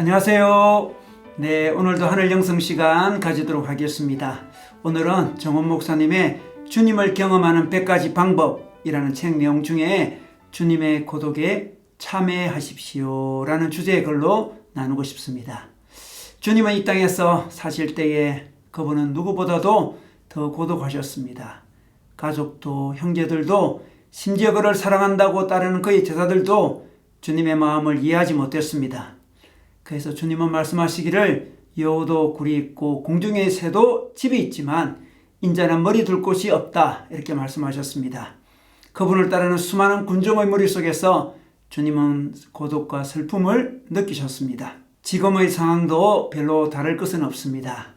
안녕하세요. 네, 오늘도 하늘 영성 시간 가지도록 하겠습니다. 오늘은 정원 목사님의 주님을 경험하는 100가지 방법이라는 책 내용 중에 주님의 고독에 참여하십시오 라는 주제의 글로 나누고 싶습니다. 주님은 이 땅에서 사실 때에 그분은 누구보다도 더 고독하셨습니다. 가족도 형제들도 심지어 그를 사랑한다고 따르는 그의 제자들도 주님의 마음을 이해하지 못했습니다. 그래서 주님은 말씀하시기를 여우도 굴이 있고 공중의 새도 집이 있지만 인자는 머리 둘 곳이 없다 이렇게 말씀하셨습니다. 그분을 따르는 수많은 군종의 무리 속에서 주님은 고독과 슬픔을 느끼셨습니다. 지금의 상황도 별로 다를 것은 없습니다.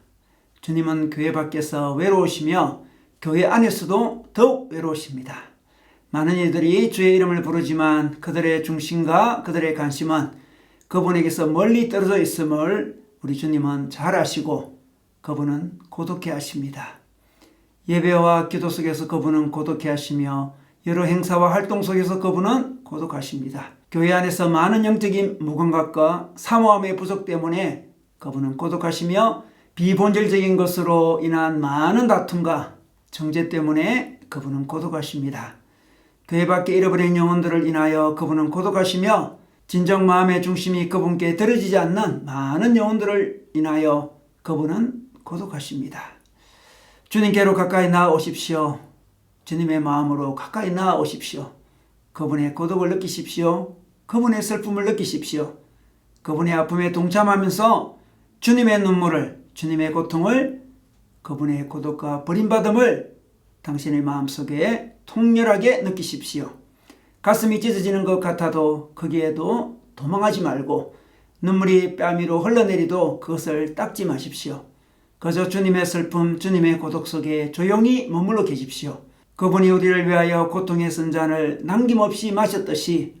주님은 교회 밖에서 외로우시며 교회 안에서도 더욱 외로우십니다. 많은 이들이 주의 이름을 부르지만 그들의 중심과 그들의 관심은 그분에게서 멀리 떨어져 있음을 우리 주님은 잘 아시고 그분은 고독해 하십니다. 예배와 기도 속에서 그분은 고독해 하시며 여러 행사와 활동 속에서 그분은 고독하십니다. 교회 안에서 많은 영적인 무감각과 사모함의 부족 때문에 그분은 고독하시며 비본질적인 것으로 인한 많은 다툼과 정죄 때문에 그분은 고독하십니다. 교회 밖에 잃어버린 영혼들을 인하여 그분은 고독하시며 진정 마음의 중심이 그분께 들어지지 않는 많은 영혼들을 인하여 그분은 고독하십니다. 주님께로 가까이 나아오십시오. 주님의 마음으로 가까이 나아오십시오. 그분의 고독을 느끼십시오. 그분의 슬픔을 느끼십시오. 그분의 아픔에 동참하면서 주님의 눈물을, 주님의 고통을, 그분의 고독과 버림받음을 당신의 마음속에 통렬하게 느끼십시오. 가슴이 찢어지는 것 같아도 거기에도 도망하지 말고 눈물이 뺨위로 흘러내리도 그것을 닦지 마십시오. 그저 주님의 슬픔, 주님의 고독 속에 조용히 머물러 계십시오. 그분이 우리를 위하여 고통의 선잔을 남김없이 마셨듯이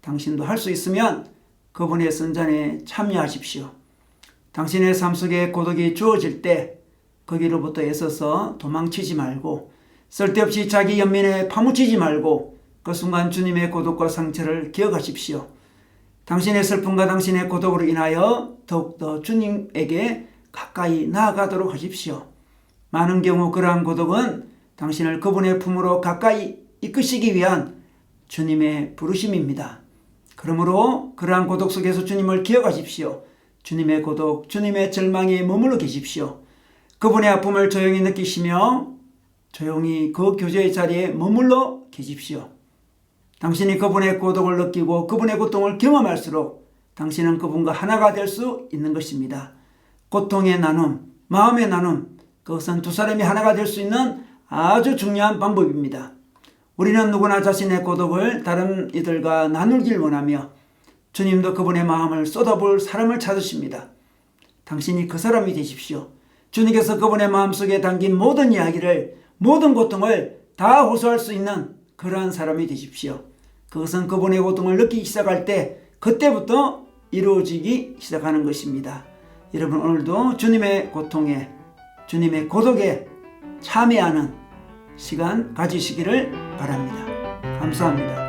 당신도 할 수 있으면 그분의 선잔에 참여하십시오. 당신의 삶 속에 고독이 주어질 때 거기로부터 애써서 도망치지 말고 쓸데없이 자기 연민에 파묻히지 말고 그 순간 주님의 고독과 상처를 기억하십시오. 당신의 슬픔과 당신의 고독으로 인하여 더욱더 주님에게 가까이 나아가도록 하십시오. 많은 경우 그러한 고독은 당신을 그분의 품으로 가까이 이끄시기 위한 주님의 부르심입니다. 그러므로 그러한 고독 속에서 주님을 기억하십시오. 주님의 고독, 주님의 절망에 머물러 계십시오. 그분의 아픔을 조용히 느끼시며 조용히 그 교제의 자리에 머물러 계십시오. 당신이 그분의 고독을 느끼고 그분의 고통을 경험할수록 당신은 그분과 하나가 될 수 있는 것입니다. 고통의 나눔, 마음의 나눔, 그것은 두 사람이 하나가 될 수 있는 아주 중요한 방법입니다. 우리는 누구나 자신의 고독을 다른 이들과 나누길 원하며 주님도 그분의 마음을 쏟아볼 사람을 찾으십니다. 당신이 그 사람이 되십시오. 주님께서 그분의 마음속에 담긴 모든 이야기를 모든 고통을 다 호소할 수 있는 그러한 사람이 되십시오. 그것은 그분의 고통을 느끼기 시작할 때 그때부터 이루어지기 시작하는 것입니다. 여러분 오늘도 주님의 고통에 주님의 고독에 참여하는 시간 가지시기를 바랍니다. 감사합니다.